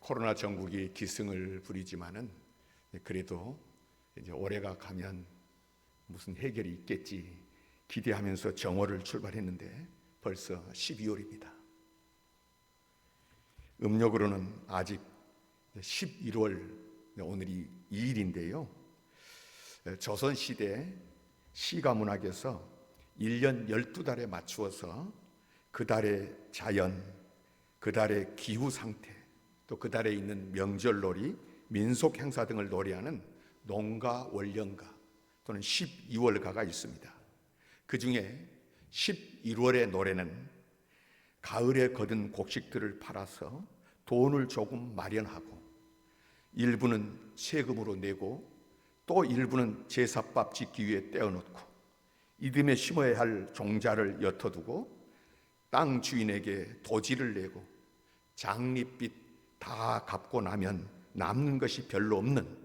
코로나 전국이 기승을 부리지만은 그래도 이제 올해가 가면 무슨 해결이 있겠지 기대하면서 정오를 출발했는데 벌써 12월입니다. 음력으로는 아직 11월 오늘이 2일인데요. 조선 시대 시가 문학에서 1년 12달에 맞추어서 그 달의 자연, 그 달의 기후 상태, 또 그 달에 있는 명절놀이, 민속 행사 등을 노래하는 농가 월령가 또는 12월가가 있습니다. 그 중에 11월의 노래는 가을에 거둔 곡식들을 팔아서 돈을 조금 마련하고 일부는 세금으로 내고 또 일부는 제사밥 짓기 위해 떼어놓고 이듬해 심어야 할 종자를 옅어두고 땅 주인에게 도지를 내고 장밋빛 다 갚고 나면 남는 것이 별로 없는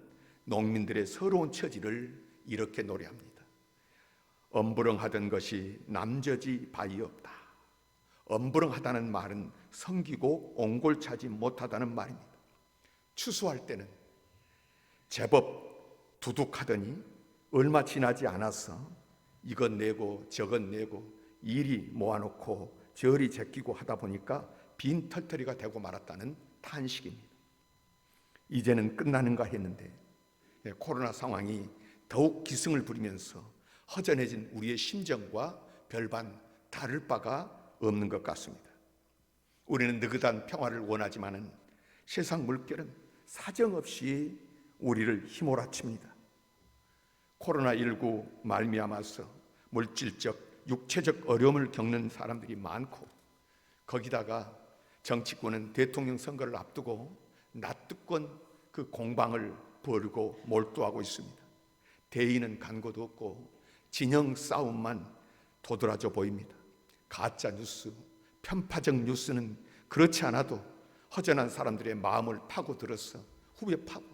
농민들의 서러운 처지를 이렇게 노래합니다. 엄부렁하던 것이 남저지 바위 없다. 엄부렁하다는 말은 성기고 옹골차지 못하다는 말입니다. 추수할 때는 제법 두둑하더니 얼마 지나지 않아서 이것 내고 저것 내고 일이 모아놓고 절이 제끼고 하다 보니까 빈 털터리가 되고 말았다는 탄식입니다. 이제는 끝나는가 했는데 예, 코로나 상황이 더욱 기승을 부리면서 허전해진 우리의 심정과 별반 다를 바가 없는 것 같습니다. 우리는 느긋한 평화를 원하지만은 세상 물결은 사정없이 우리를 휘몰아칩니다. 코로나19 말미암아서 물질적, 육체적 어려움을 겪는 사람들이 많고 거기다가 정치권은 대통령 선거를 앞두고 낯뜨건 그 공방을 벌이고 몰두하고 있습니다. 대의는 간 곳도 없고 진영 싸움만 도드라져 보입니다. 가짜 뉴스, 편파적 뉴스는 그렇지 않아도 허전한 사람들의 마음을 파고들어서 후에 파고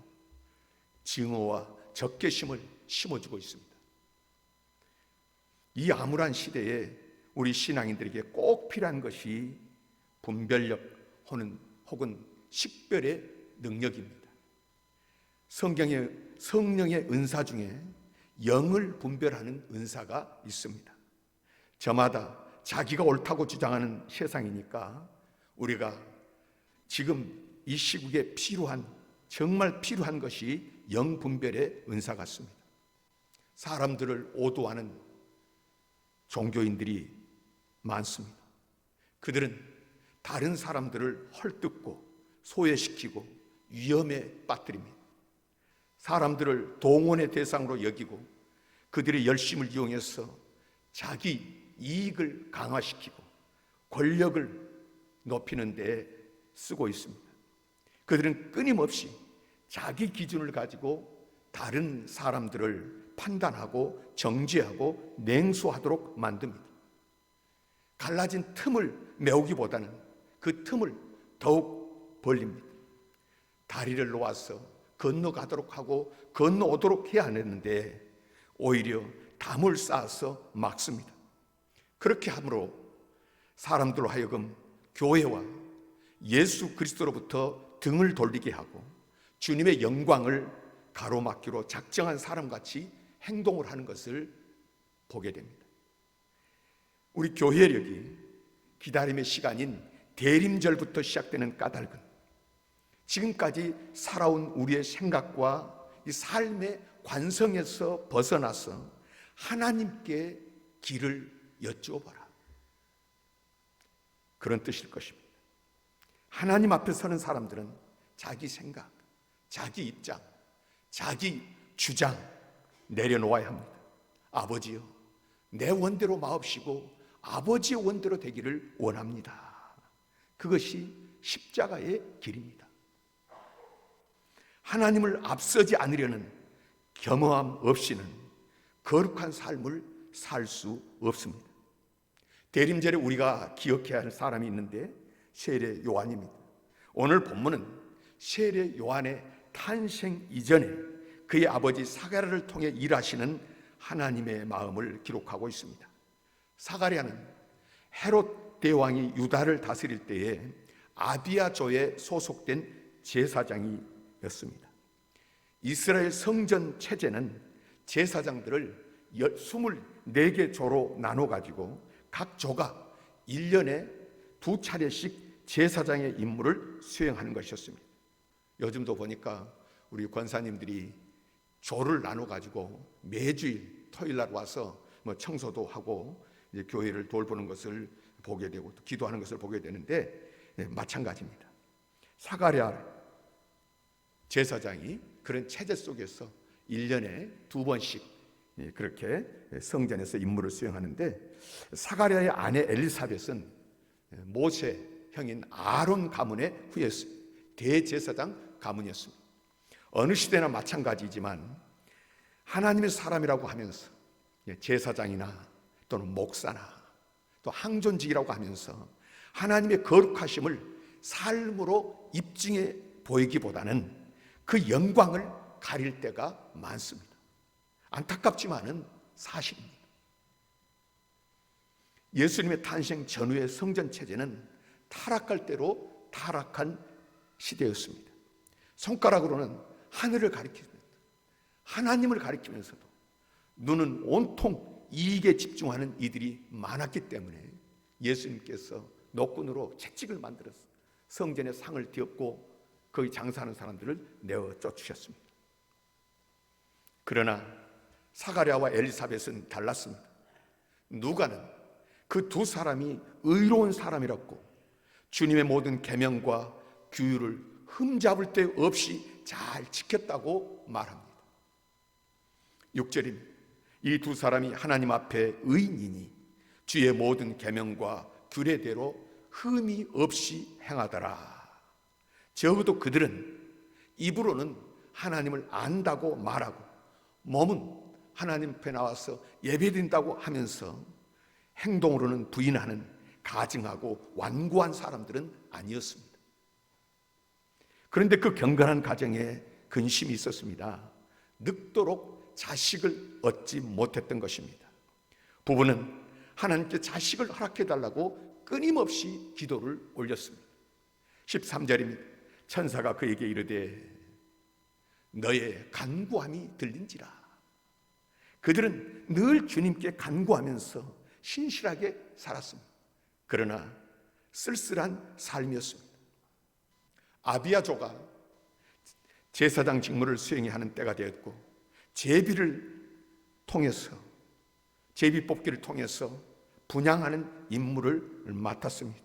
증오와 적개심을 심어주고 있습니다. 이 암울한 시대에 우리 신앙인들에게 꼭 필요한 것이 분별력 혹은 혹은 식별의 능력입니다. 성경의 성령의 은사 중에 영을 분별하는 은사가 있습니다. 저마다 자기가 옳다고 주장하는 세상이니까 우리가 지금 이 시국에 필요한 정말 필요한 것이 영 분별의 은사 같습니다. 사람들을 오도하는 종교인들이 많습니다. 그들은 다른 사람들을 헐뜯고 소외시키고 위험에 빠뜨립니다. 사람들을 동원의 대상으로 여기고 그들의 열심을 이용해서 자기 이익을 강화시키고 권력을 높이는 데 쓰고 있습니다. 그들은 끊임없이 자기 기준을 가지고 다른 사람들을 판단하고 정죄하고 냉소하도록 만듭니다. 갈라진 틈을 메우기보다는 그 틈을 더욱 벌립니다. 다리를 놓아서 건너가도록 하고 건너오도록 해야 하는데 오히려 담을 쌓아서 막습니다. 그렇게 함으로 사람들로 하여금 교회와 예수 그리스도로부터 등을 돌리게 하고 주님의 영광을 가로막기로 작정한 사람같이 행동을 하는 것을 보게 됩니다. 우리 교회력이 기다림의 시간인 대림절부터 시작되는 까닭은 지금까지 살아온 우리의 생각과 이 삶의 관성에서 벗어나서 하나님께 길을 여쭈어봐라. 그런 뜻일 것입니다. 하나님 앞에 서는 사람들은 자기 생각, 자기 입장, 자기 주장 내려놓아야 합니다. 아버지요, 내 원대로 마옵시고 아버지의 원대로 되기를 원합니다. 그것이 십자가의 길입니다. 하나님을 앞서지 않으려는 겸허함 없이는 거룩한 삶을 살 수 없습니다. 대림절에 우리가 기억해야 할 사람이 있는데 세례 요한입니다. 오늘 본문은 세례 요한의 탄생 이전에 그의 아버지 사가랴를 통해 일하시는 하나님의 마음을 기록하고 있습니다. 사가랴는 헤롯 대왕이 유다를 다스릴 때에 아비아조에 소속된 제사장이었습니다. 이스라엘 성전 체제는 제사장들을 24개 조로 나눠 가지고 각 조가 1년에 두 차례씩 제사장의 임무를 수행하는 것이었습니다. 요즘도 보니까 우리 권사님들이 조를 나눠 가지고 매주일 토요일 날 와서 뭐 청소도 하고 이제 교회를 돌보는 것을 보게 되고 또 기도하는 것을 보게 되는데 예, 마찬가지입니다. 사가랴 제사장이 그런 체제 속에서 1년에 두 번씩 예, 그렇게 성전에서 임무를 수행하는데 사가랴의 아내 엘리사벳은 모세 형인 아론 가문의 후예였습니다. 대제사장 가문이었습니다. 어느 시대나 마찬가지지만 하나님의 사람이라고 하면서 예, 제사장이나 또는 목사나 또 항존직이라고 하면서 하나님의 거룩하심을 삶으로 입증해 보이기보다는 그 영광을 가릴 때가 많습니다. 안타깝지만은 사실입니다. 예수님의 탄생 전후의 성전 체제는 타락할 대로 타락한 시대였습니다. 손가락으로는 하늘을 가리키면서 하나님을 가리키면서도 눈은 온통 이익에 집중하는 이들이 많았기 때문에 예수님께서 노끈으로 채찍을 만들어서 성전에 상을 뒤엎고 거기 장사하는 사람들을 내어 쫓으셨습니다. 그러나 사가랴와 엘리사벳은 달랐습니다. 누가는 그 두 사람이 의로운 사람이었고 주님의 모든 계명과 규율을 흠잡을 데 없이 잘 지켰다고 말합니다. 6절입니다. 이 두 사람이 하나님 앞에 의인이니 주의 모든 계명과 규례대로 흠이 없이 행하더라. 적어도 그들은 입으로는 하나님을 안다고 말하고 몸은 하나님 앞에 나와서 예배드린다고 하면서 행동으로는 부인하는 가증하고 완고한 사람들은 아니었습니다. 그런데 그 경건한 가정에 근심이 있었습니다. 늙도록 자식을 얻지 못했던 것입니다. 부부는 하나님께 자식을 허락해 달라고 끊임없이 기도를 올렸습니다. 13절입니다. 천사가 그에게 이르되 너의 간구함이 들린지라. 그들은 늘 주님께 간구하면서 신실하게 살았습니다. 그러나 쓸쓸한 삶이었습니다. 아비아조가 제사장 직무를 수행해야 하는 때가 되었고 제비를 통해서 제비 뽑기를 통해서 분양하는 임무를 맡았습니다.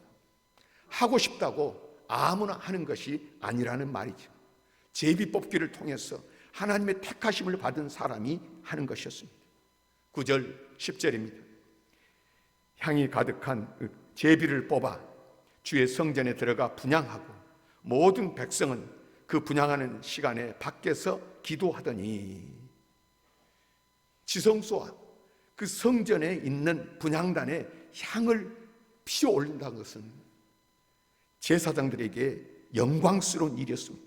하고 싶다고 아무나 하는 것이 아니라는 말이죠. 제비 뽑기를 통해서 하나님의 택하심을 받은 사람이 하는 것이었습니다. 9절 10절입니다. 향이 가득한 그 제비를 뽑아 주의 성전에 들어가 분양하고 모든 백성은 그 분양하는 시간에 밖에서 기도하더니 지성소와 그 성전에 있는 분양단에 향을 피워 올린다는 것은 제사장들에게 영광스러운 일이었습니다.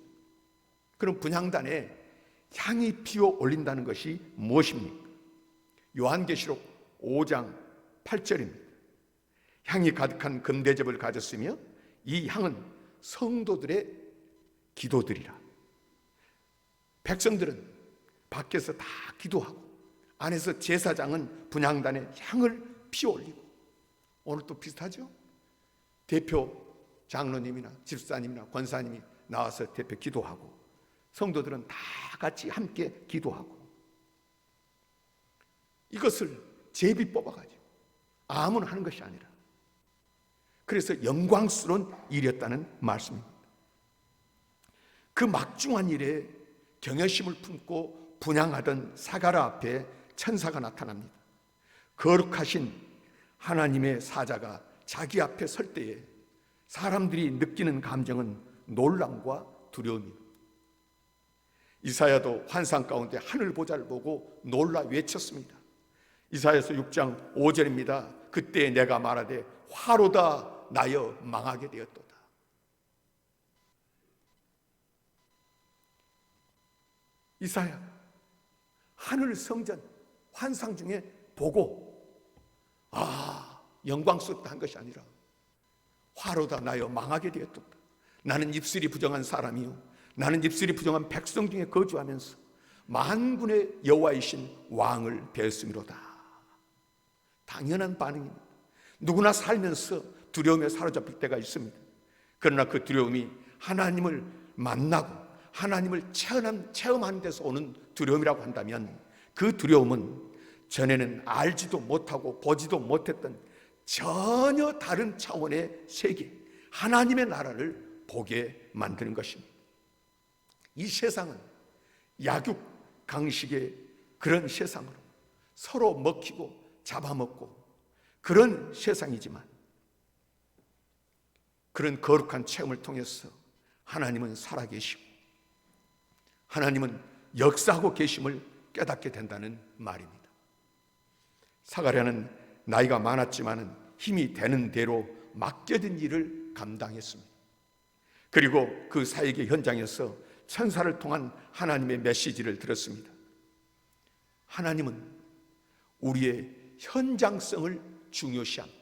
그럼 분향단에 향이 피어 올린다는 것이 무엇입니까? 요한계시록 5장 8절입니다. 향이 가득한 금대접을 가졌으며 이 향은 성도들의 기도들이라. 백성들은 밖에서 다 기도하고 안에서 제사장은 분향단에 향을 피워 올리고 오늘 또 비슷하죠? 대표 장로님이나 집사님이나 권사님이 나와서 대표 기도하고 성도들은 다 같이 함께 기도하고 이것을 제비 뽑아가지고 아무나 하는 것이 아니라 그래서 영광스러운 일이었다는 말씀입니다. 그 막중한 일에 경외심을 품고 분양하던 사가라 앞에 천사가 나타납니다. 거룩하신 하나님의 사자가 자기 앞에 설 때에 사람들이 느끼는 감정은 놀람과 두려움입니다. 이사야도 환상 가운데 하늘 보좌를 보고 놀라 외쳤습니다. 이사야서 6장 5절입니다. 그때 내가 말하되 화로다 나여 망하게 되었도다. 이사야 하늘 성전 환상 중에 보고 아 영광스럽다 한 것이 아니라 화로다 나여 망하게 되었도다. 나는 입술이 부정한 사람이요 나는 입술이 부정한 백성 중에 거주하면서 만군의 여호와이신 왕을 배웠음이로다. 당연한 반응입니다. 누구나 살면서 두려움에 사로잡힐 때가 있습니다. 그러나 그 두려움이 하나님을 만나고 하나님을 체험한, 체험하는 데서 오는 두려움이라고 한다면 그 두려움은 전에는 알지도 못하고 보지도 못했던 전혀 다른 차원의 세계, 하나님의 나라를 보게 만드는 것입니다. 이 세상은 약육 강식의 그런 세상으로 서로 먹히고 잡아먹고 그런 세상이지만 그런 거룩한 체험을 통해서 하나님은 살아계시고 하나님은 역사하고 계심을 깨닫게 된다는 말입니다. 사가랴는 나이가 많았지만은 힘이 되는 대로 맡겨진 일을 감당했습니다. 그리고 그 사역의 현장에서 천사를 통한 하나님의 메시지를 들었습니다. 하나님은 우리의 현장성을 중요시합니다.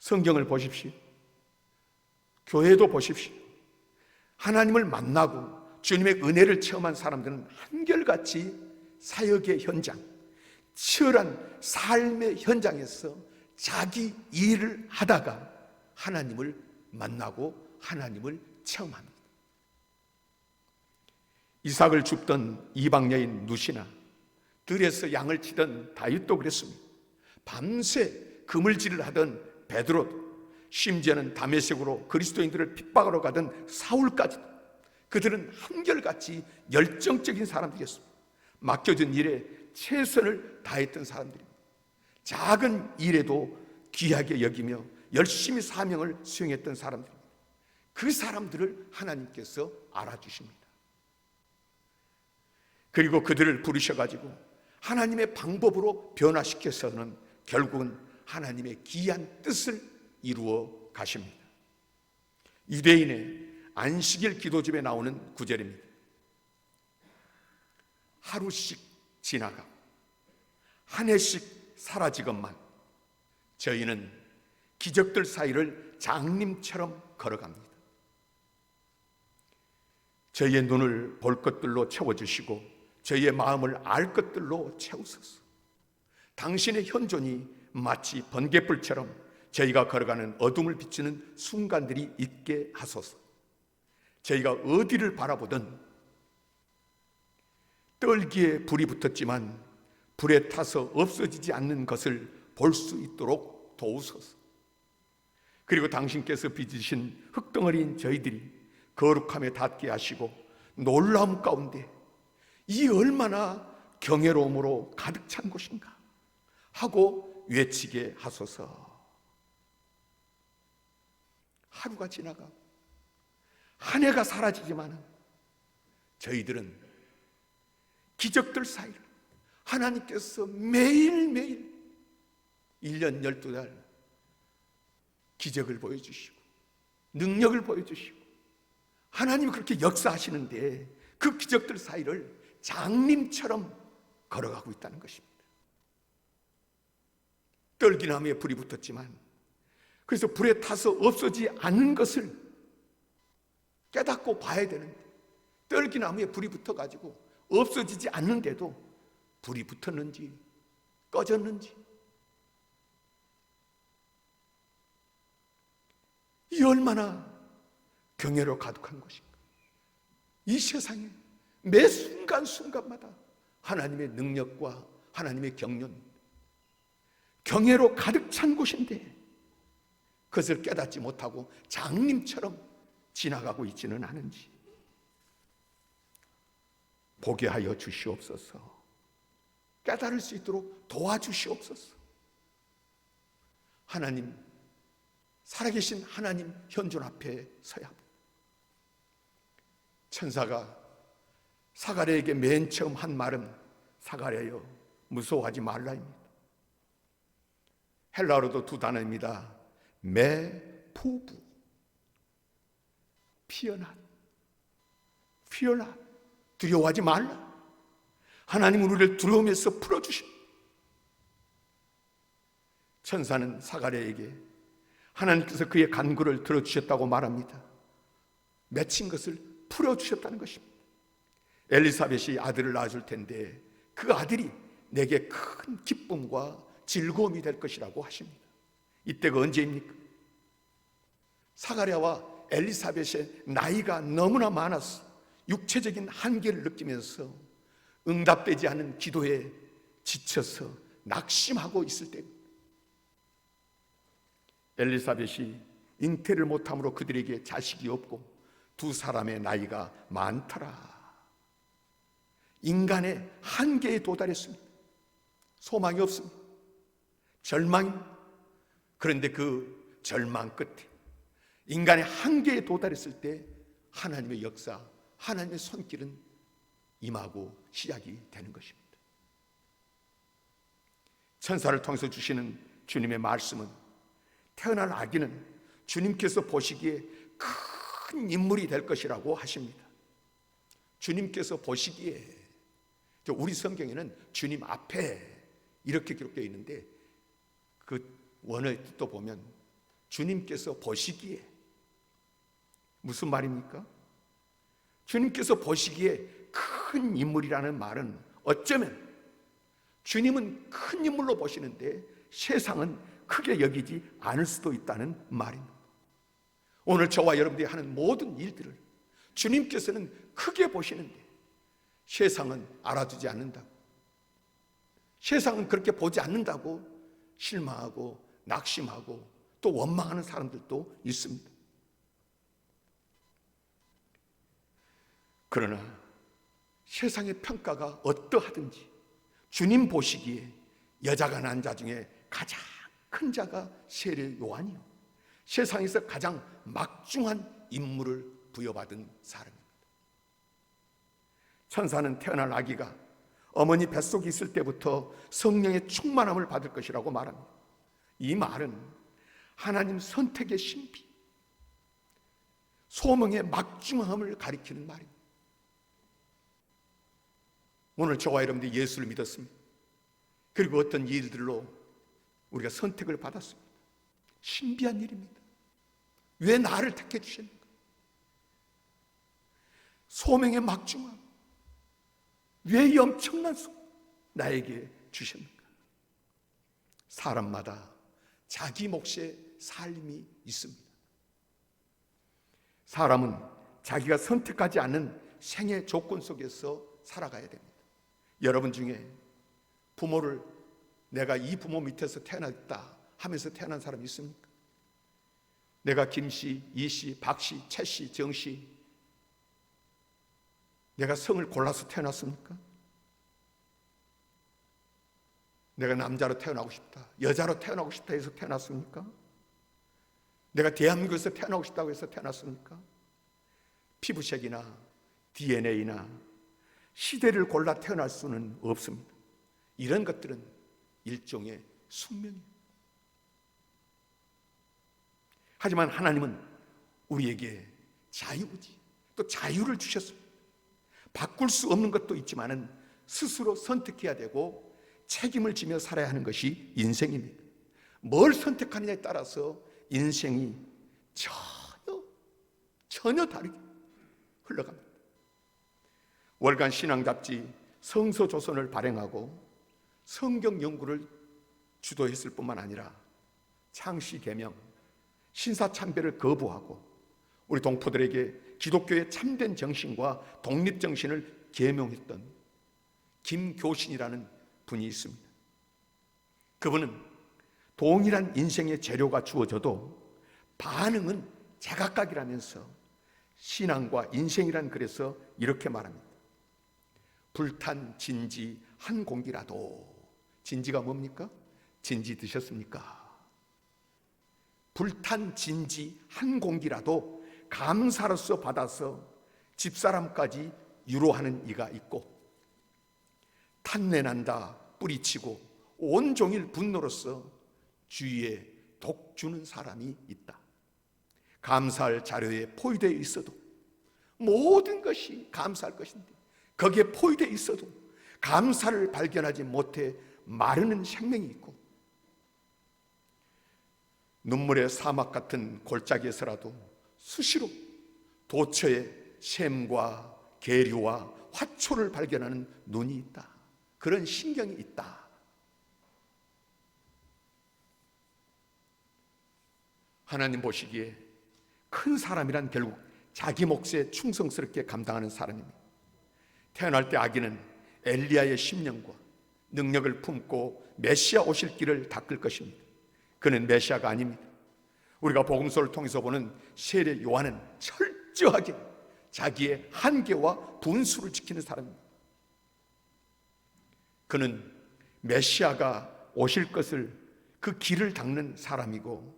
성경을 보십시오. 교회도 보십시오. 하나님을 만나고 주님의 은혜를 체험한 사람들은 한결같이 사역의 현장, 치열한 삶의 현장에서 자기 일을 하다가 하나님을 만나고 하나님을 체험합니다. 이삭을 줍던 이방 여인 누시나 들에서 양을 치던 다윗도 그랬습니다. 밤새 그물질을 하던 베드로도 심지어는 다메섹으로 그리스도인들을 핍박하러 가던 사울까지도 그들은 한결같이 열정적인 사람들이었습니다. 맡겨진 일에 최선을 다했던 사람들입니다. 작은 일에도 귀하게 여기며 열심히 사명을 수행했던 사람들입니다. 그 사람들을 하나님께서 알아주십니다. 그리고 그들을 부르셔가지고 하나님의 방법으로 변화시켜서는 결국은 하나님의 귀한 뜻을 이루어 가십니다. 유대인의 안식일 기도집에 나오는 구절입니다. 하루씩 지나가 한 해씩 사라지건만 저희는 기적들 사이를 장님처럼 걸어갑니다. 저희의 눈을 볼 것들로 채워주시고 저희의 마음을 알 것들로 채우소서. 당신의 현존이 마치 번개불처럼 저희가 걸어가는 어둠을 비추는 순간들이 있게 하소서. 저희가 어디를 바라보든 떨기에 불이 붙었지만 불에 타서 없어지지 않는 것을 볼 수 있도록 도우소서. 그리고 당신께서 빚으신 흙덩어리인 저희들이 거룩함에 닿게 하시고 놀라움 가운데 이 얼마나 경외로움으로 가득 찬 곳인가 하고 외치게 하소서. 하루가 지나가 한 해가 사라지지만 저희들은 기적들 사이를 하나님께서 매일매일 1년 12달 기적을 보여주시고 능력을 보여주시고 하나님이 그렇게 역사하시는데 그 기적들 사이를 장님처럼 걸어가고 있다는 것입니다. 떨기나무에 불이 붙었지만 그래서 불에 타서 없어지지 않는 것을 깨닫고 봐야 되는데 떨기나무에 불이 붙어가지고 없어지지 않는데도 불이 붙었는지 꺼졌는지. 이 얼마나 경애로 가득한 것인가. 이 세상에 매 순간순간마다 하나님의 능력과 하나님의 경륜, 경애로 가득 찬 곳인데 그것을 깨닫지 못하고 장님처럼 지나가고 있지는 않은지 보게 하여 주시옵소서. 깨달을 수 있도록 도와주시옵소서. 하나님, 살아계신 하나님 현존 앞에 서야 합니다. 천사가 사가랴에게 맨 처음 한 말은 사가랴여 무서워하지 말라입니다. 헬라어로도 두 단어입니다. 매푸부 피어난 피어나 두려워하지 말라. 하나님 우리를 두려움에서 풀어주신 천사는 사가랴에게 하나님께서 그의 간구를 들어주셨다고 말합니다. 맺힌 것을 풀어주셨다는 것입니다. 엘리사벳이 아들을 낳아줄 텐데 그 아들이 내게 큰 기쁨과 즐거움이 될 것이라고 하십니다. 이때가 언제입니까? 사가랴와 엘리사벳의 나이가 너무나 많아서 육체적인 한계를 느끼면서 응답되지 않은 기도에 지쳐서 낙심하고 있을 때입니다. 엘리사벳이 잉태를 못함으로 그들에게 자식이 없고 두 사람의 나이가 많더라. 인간의 한계에 도달했습니다. 소망이 없습니다. 절망. 그런데 그 절망 끝에 인간의 한계에 도달했을 때 하나님의 역사, 하나님의 손길은 임하고 시작이 되는 것입니다. 천사를 통해서 주시는 주님의 말씀은 태어날 아기는 주님께서 보시기에 큰 인물이 될 것이라고 하십니다. 주님께서 보시기에 우리 성경에는 주님 앞에 이렇게 기록되어 있는데 그 원어의 뜻도 보면 주님께서 보시기에 무슨 말입니까? 주님께서 보시기에 큰 인물이라는 말은 어쩌면 주님은 큰 인물로 보시는데 세상은 크게 여기지 않을 수도 있다는 말입니다. 오늘 저와 여러분들이 하는 모든 일들을 주님께서는 크게 보시는데 세상은 알아주지 않는다고. 세상은 그렇게 보지 않는다고 실망하고 낙심하고 또 원망하는 사람들도 있습니다. 그러나 세상의 평가가 어떠하든지 주님 보시기에 여자가 난 자 중에 가장 큰 자가 세례 요한이요. 세상에서 가장 막중한 임무를 부여받은 사람입니다. 천사는 태어날 아기가 어머니 뱃속에 있을 때부터 성령의 충만함을 받을 것이라고 말합니다. 이 말은 하나님 선택의 신비, 소명의 막중함을 가리키는 말입니다. 오늘 저와 여러분들이 예수를 믿었습니다. 그리고 어떤 일들로 우리가 선택을 받았습니다. 신비한 일입니다. 왜 나를 택해 주셨는가? 소명의 막중함. 왜 이 엄청난 소 나에게 주셨는가? 사람마다 자기 몫의 삶이 있습니다. 사람은 자기가 선택하지 않는 생의 조건 속에서 살아가야 됩니다. 여러분 중에 부모를 내가 이 부모 밑에서 태어났다 하면서 태어난 사람 있습니까? 내가 김씨, 이씨, 박씨, 채씨, 정씨 내가 성을 골라서 태어났습니까? 내가 남자로 태어나고 싶다, 여자로 태어나고 싶다 해서 태어났습니까? 내가 대한민국에서 태어나고 싶다고 해서 태어났습니까? 피부색이나 DNA나 시대를 골라 태어날 수는 없습니다. 이런 것들은 일종의 숙명입니다. 하지만 하나님은 우리에게 자유지, 또 자유를 주셨습니다. 바꿀 수 없는 것도 있지만은 스스로 선택해야 되고 책임을 지며 살아야 하는 것이 인생입니다. 뭘 선택하느냐에 따라서 인생이 전혀, 전혀 다르게 흘러갑니다. 월간 신앙 잡지 성서 조선을 발행하고 성경 연구를 주도했을 뿐만 아니라 창시 개명, 신사 참배를 거부하고 우리 동포들에게 기독교의 참된 정신과 독립 정신을 계명했던 김교신이라는 분이 있습니다. 그분은 동일한 인생의 재료가 주어져도 반응은 제각각이라면서 신앙과 인생이란 글에서 이렇게 말합니다. 불탄 진지 한 공기라도 진지가 뭡니까? 진지 드셨습니까? 불탄 진지 한 공기라도 감사로서 받아서 집사람까지 유로하는 이가 있고 탄내난다 뿌리치고 온종일 분노로서 주위에 독 주는 사람이 있다. 감사할 자료에 포위되어 있어도 모든 것이 감사할 것인데 거기에 포위되어 있어도 감사를 발견하지 못해 마르는 생명이 있고 눈물의 사막 같은 골짜기에서라도 수시로 도처에 샘과 계류와 화초를 발견하는 눈이 있다. 그런 신경이 있다. 하나님 보시기에 큰 사람이란 결국 자기 몫에 충성스럽게 감당하는 사람입니다. 태어날 때 아기는 엘리야의 심령과 능력을 품고 메시아 오실 길을 닦을 것입니다. 그는 메시아가 아닙니다. 우리가 복음서를 통해서 보는 세례 요한은 철저하게 자기의 한계와 분수를 지키는 사람입니다. 그는 메시아가 오실 것을 그 길을 닦는 사람이고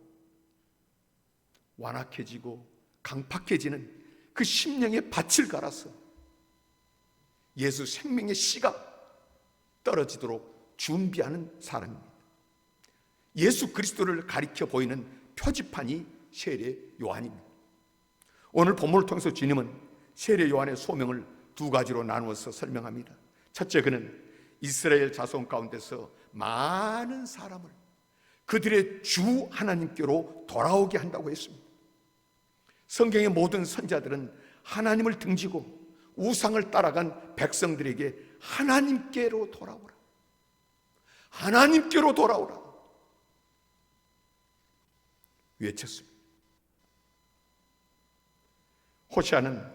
완악해지고 강팍해지는 그 심령의 밭을 갈아서 예수 생명의 씨가 떨어지도록 준비하는 사람입니다. 예수 그리스도를 가리켜 보이는 표지판이 세례 요한입니다. 오늘 본문을 통해서 주님은 세례 요한의 소명을 두 가지로 나누어서 설명합니다. 첫째 그는 이스라엘 자손 가운데서 많은 사람을 그들의 주 하나님께로 돌아오게 한다고 했습니다. 성경의 모든 선자들은 하나님을 등지고 우상을 따라간 백성들에게 하나님께로 돌아오라. 하나님께로 돌아오라. 외쳤습니다. 호시아는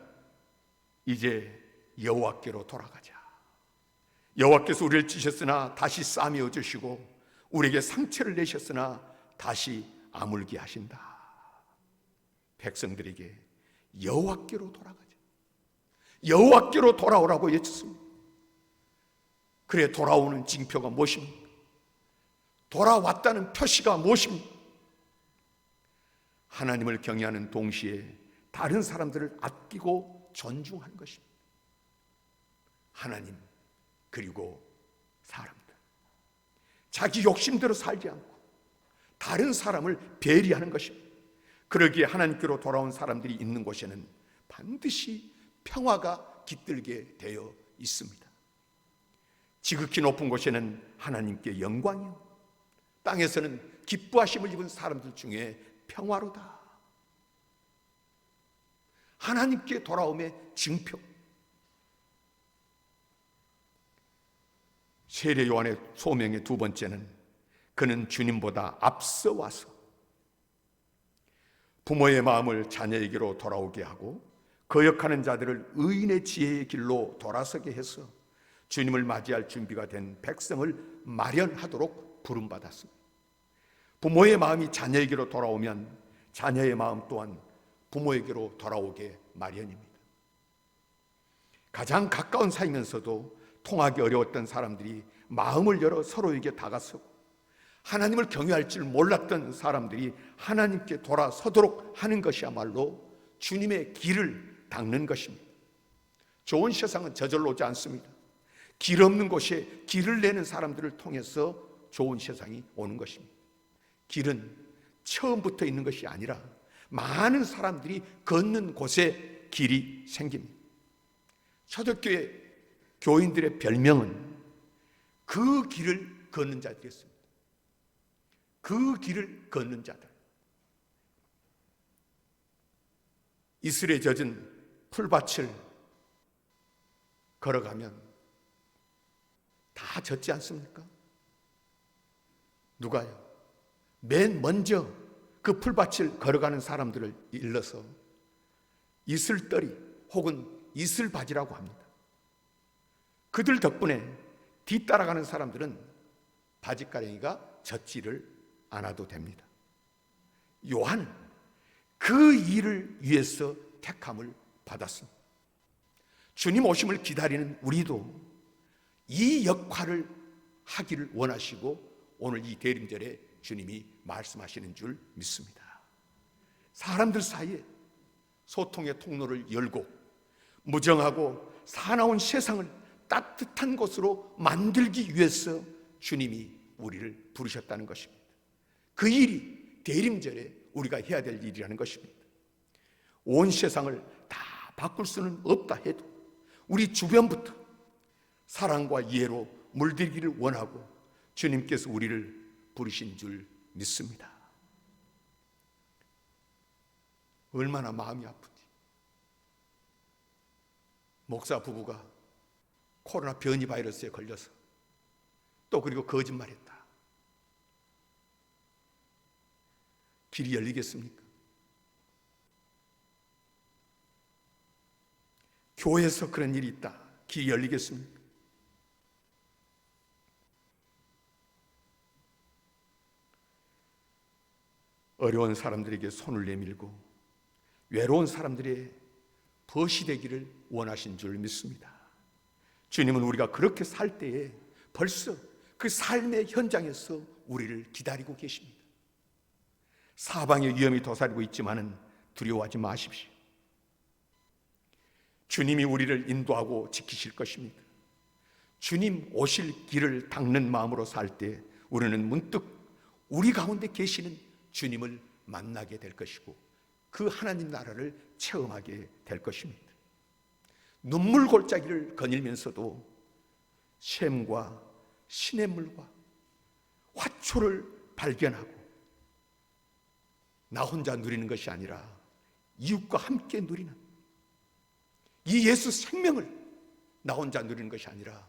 이제 여호와께로 돌아가자. 여호와께서 우리를 찌셨으나 다시 싸매어 주시고 우리에게 상처를 내셨으나 다시 아물게 하신다. 백성들에게 여호와께로 돌아가자. 여호와께로 돌아오라고 외쳤습니다. 그래 돌아오는 징표가 무엇입니까? 돌아왔다는 표시가 무엇입니까? 하나님을 경외하는 동시에 다른 사람들을 아끼고 존중하는 것입니다. 하나님 그리고 사람들. 자기 욕심대로 살지 않고 다른 사람을 배려하는 것입니다. 그러기에 하나님께로 돌아온 사람들이 있는 곳에는 반드시 평화가 깃들게 되어 있습니다. 지극히 높은 곳에는 하나님께 영광이요. 땅에서는 기뻐하심을 입은 사람들 중에 평화로다. 하나님께 돌아옴의 증표. 세례 요한의 소명의 두 번째는 그는 주님보다 앞서 와서 부모의 마음을 자녀에게로 돌아오게 하고 거역하는 자들을 의인의 지혜의 길로 돌아서게 해서 주님을 맞이할 준비가 된 백성을 마련하도록 부름받았습니다. 부모의 마음이 자녀에게로 돌아오면 자녀의 마음 또한 부모에게로 돌아오게 마련입니다. 가장 가까운 사이면서도 통하기 어려웠던 사람들이 마음을 열어 서로에게 다가서고 하나님을 경외할 줄 몰랐던 사람들이 하나님께 돌아서도록 하는 것이야말로 주님의 길을 닦는 것입니다. 좋은 세상은 저절로 오지 않습니다. 길 없는 곳에 길을 내는 사람들을 통해서 좋은 세상이 오는 것입니다. 길은 처음부터 있는 것이 아니라 많은 사람들이 걷는 곳에 길이 생깁니다. 초대교회 교인들의 별명은 그 길을 걷는 자들이었습니다. 그 길을 걷는 자들. 이슬에 젖은 풀밭을 걸어가면 다 젖지 않습니까? 누가요? 맨 먼저 그 풀밭을 걸어가는 사람들을 일러서 이슬떨이 혹은 이슬바지라고 합니다. 그들 덕분에 뒤따라가는 사람들은 바지가랭이가 젖지를 않아도 됩니다. 요한은 그 일을 위해서 택함을 받았습니다. 주님 오심을 기다리는 우리도 이 역할을 하기를 원하시고 오늘 이 대림절에 주님이 말씀하시는 줄 믿습니다. 사람들 사이에 소통의 통로를 열고 무정하고 사나운 세상을 따뜻한 곳으로 만들기 위해서 주님이 우리를 부르셨다는 것입니다. 그 일이 대림절에 우리가 해야 될 일이라는 것입니다. 온 세상을 다 바꿀 수는 없다 해도 우리 주변부터 사랑과 이해로 물들기를 원하고 주님께서 우리를 부르신 줄 믿습니다. 얼마나 마음이 아프지. 목사 부부가 코로나 변이 바이러스에 걸려서 또 그리고 거짓말했다. 길이 열리겠습니까? 교회에서 그런 일이 있다. 길이 열리겠습니까? 어려운 사람들에게 손을 내밀고 외로운 사람들의 벗이 되기를 원하신 줄 믿습니다. 주님은 우리가 그렇게 살 때에 벌써 그 삶의 현장에서 우리를 기다리고 계십니다. 사방의 위험이 도사리고 있지만은 두려워하지 마십시오. 주님이 우리를 인도하고 지키실 것입니다. 주님 오실 길을 닦는 마음으로 살 때 우리는 문득 우리 가운데 계시는 주님을 만나게 될 것이고 그 하나님 나라를 체험하게 될 것입니다. 눈물 골짜기를 거닐면서도 샘과 시냇물과 화초를 발견하고 나 혼자 누리는 것이 아니라 이웃과 함께 누리는 이 예수 생명을 나 혼자 누리는 것이 아니라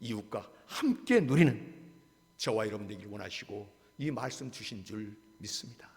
이웃과 함께 누리는 저와 여러분 되길 원하시고 이 말씀 주신 줄 믿습니다.